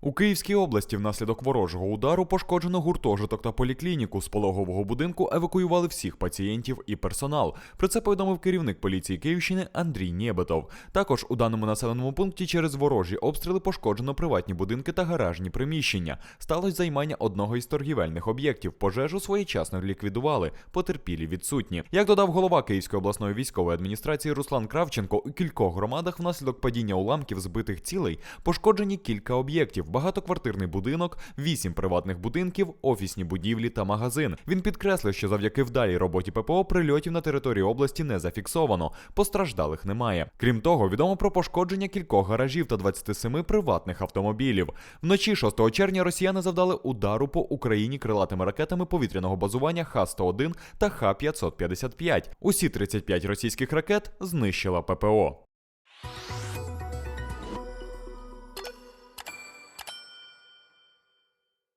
У Київській області внаслідок ворожого удару пошкоджено гуртожиток та поліклініку. З пологового будинку евакуювали всіх пацієнтів і персонал. Про це повідомив керівник поліції Київщини Андрій Нєбетов. Також у даному населеному пункті через ворожі обстріли пошкоджено приватні будинки та гаражні приміщення. Сталося займання одного із торгівельних об'єктів. Пожежу своєчасно ліквідували. Потерпілі відсутні. Як додав голова Київської обласної військової адміністрації Руслан Кравченко, у кількох громадах внаслідок падіння уламків збитих цілей пошкоджені кілька об'єктів: багатоквартирний будинок, вісім приватних будинків, офісні будівлі та магазин. Він підкреслив, що завдяки вдалій роботі ППО прильотів на території області не зафіксовано. Постраждалих немає. Крім того, відомо про пошкодження кількох гаражів та 27 приватних автомобілів. Вночі 6 червня росіяни завдали удару по Україні крилатими ракетами повітряного базування Х-101 та Х-555. Усі 35 російських ракет знищила ППО.